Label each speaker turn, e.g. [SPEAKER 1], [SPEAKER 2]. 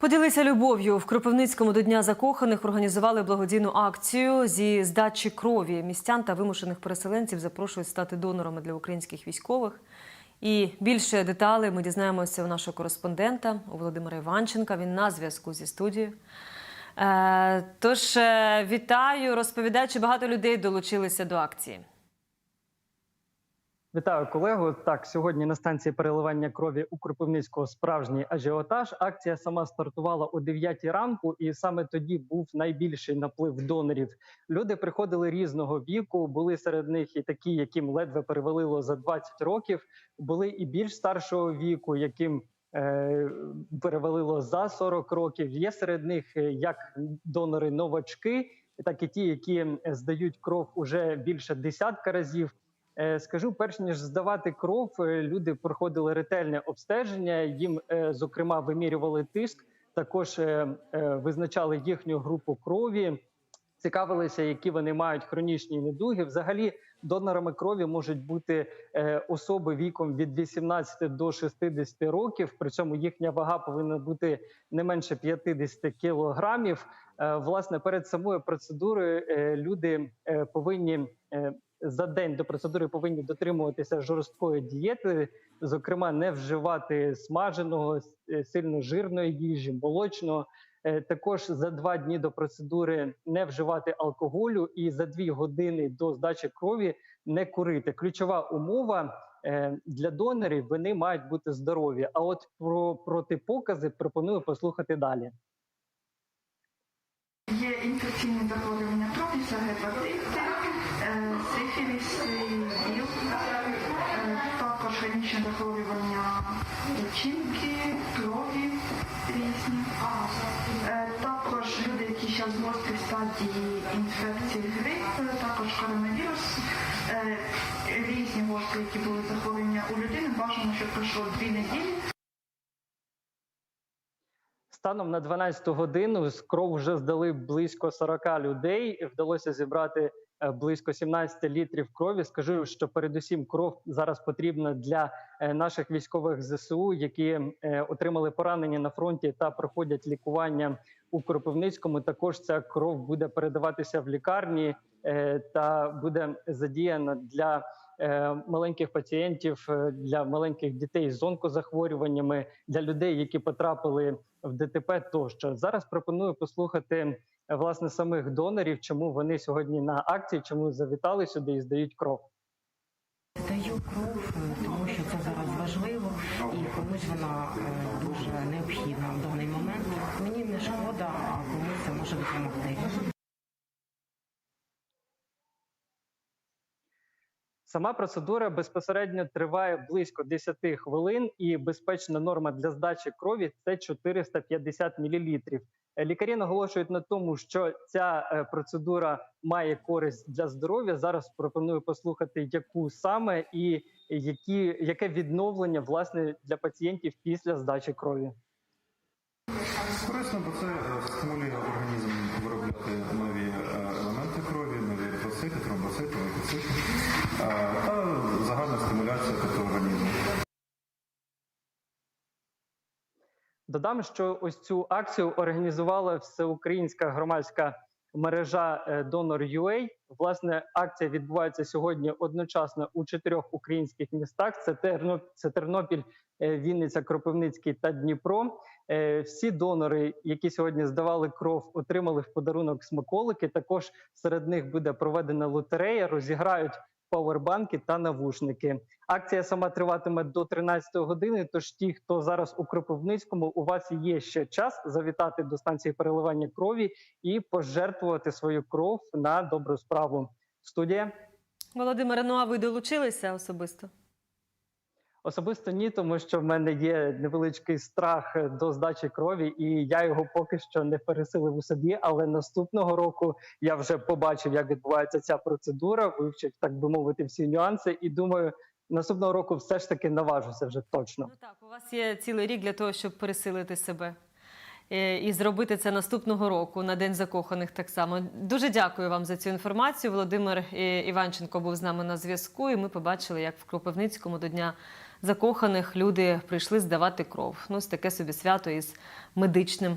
[SPEAKER 1] Поділися любов'ю в Кропивницькому до Дня закоханих організували благодійну акцію зі здачі крові. Містян та вимушених переселенців запрошують стати донорами для українських військових. І більше деталей ми дізнаємося у нашого кореспондента у Володимира Іванченка. Він на зв'язку зі студією. Е, Тож е, вітаю, розповідаю, чи багато людей долучилися до акції.
[SPEAKER 2] Вітаю колегу. Так, сьогодні на станції переливання крові у Кропивницького справжній ажіотаж. Акція сама стартувала о 9 ранку, і саме тоді був найбільший наплив донорів. Люди приходили різного віку. Були серед них і такі, яким ледве перевалило за 20 років. Були і більш старшого віку, яким е, перевалило за 40 років. Є серед них е, як донори новачки, так і ті, які здають кров уже більше десятка разів. Е, Скажу, перш ніж здавати кров, е, люди проходили ретельне обстеження. Їм, е, зокрема, вимірювали тиск, також визначали їхню групу крові, цікавилися, які вони мають хронічні недуги. Взагалі, донорами крові можуть бути особи віком від 18 до 60 років. При цьому їхня вага повинна бути не менше 50 кілограмів. Власне, перед самою процедурою люди повинні. За день до процедури повинні дотримуватися жорсткої дієти, зокрема, не вживати смаженого, е, сильно жирної їжі, молочного. Е, Також за два дні до процедури не вживати алкоголю і за дві години до здачі крові не курити. Ключова умова е, для донорів вони мають бути здорові. А от про протипокази пропоную послухати далі.
[SPEAKER 3] Є інфекційні захворювання крові, це гепатит, е, сифіліс, ВІЛ, е, також хронічне захворювання печінки, крові різні. Е, Також люди, які зараз в гострій стадії інфекції грип, також коронавірус, різні гострі, які були захворювання у людини, бажано, щоб пройшло дві неділі.
[SPEAKER 2] Станом на 12 годину з кров вже здали близько 40 людей. Вдалося зібрати е, близько 17 літрів крові. Скажу, що передусім кров зараз потрібна для е, наших військових зсу, які е, отримали поранення на фронті та проходять лікування у Кропивницькому. Також ця кров буде передаватися в лікарні та буде задіяна для маленьких пацієнтів, е, для маленьких дітей з онкозахворюваннями, для людей, які потрапили в ДТП. Тощо зараз пропоную послухати е, власне самих донорів, чому вони сьогодні на акції, чому завітали сюди і здають кров.
[SPEAKER 4] Здаю кров, е, тому що це зараз важливо і комусь вона е, дуже необхідна в даний момент. Мені не шкода, а комусь це може допомогти.
[SPEAKER 2] Сама процедура безпосередньо триває близько 10 хвилин, і безпечна норма для здачі крові це 450 мл. Лікарі наголошують на тому, що ця е, процедура має користь для здоров'я. Зараз пропоную послухати, яку саме і які яке відновлення власне для пацієнтів після здачі крові.
[SPEAKER 5] Корисно, бо це е, стимулює організм виробляти нові
[SPEAKER 2] Додам, що ось цю акцію організувала всеукраїнська громадська мережа е, Donor.ua. Власне, акція відбувається сьогодні одночасно у чотирьох українських містах: це це Тернопіль, е, Вінниця, Кропивницький та Дніпро. Е, Всі донори, які сьогодні здавали кров, отримали в подарунок смаколики. Також серед них буде проведена лотерея, розіграють павербанки та навушники. Акція сама триватиме до 13 години. Тож ті, хто зараз у Кропивницькому, у вас є ще час завітати до станції переливання крові і пожертвувати свою кров на добру справу. Студія
[SPEAKER 1] Володимире, ну а ви долучилися особисто?
[SPEAKER 2] Особисто ні, тому що в мене є невеличкий страх до здачі крові, і я його поки що не пересилив у собі. Але наступного року я вже побачив, як відбувається ця процедура, вивчив, так би мовити, всі нюанси, і думаю, наступного року все ж таки наважуся вже точно.
[SPEAKER 1] Ну так, у вас є цілий рік для того, щоб пересилити себе. Е, І зробити це наступного року на День закоханих так само. Дуже дякую вам за цю інформацію. Володимир е, Іванченко був з нами на зв'язку, і ми побачили, як в Кропивницькому до Дня закоханих люди прийшли здавати кров. Ну, ось таке собі свято із медичним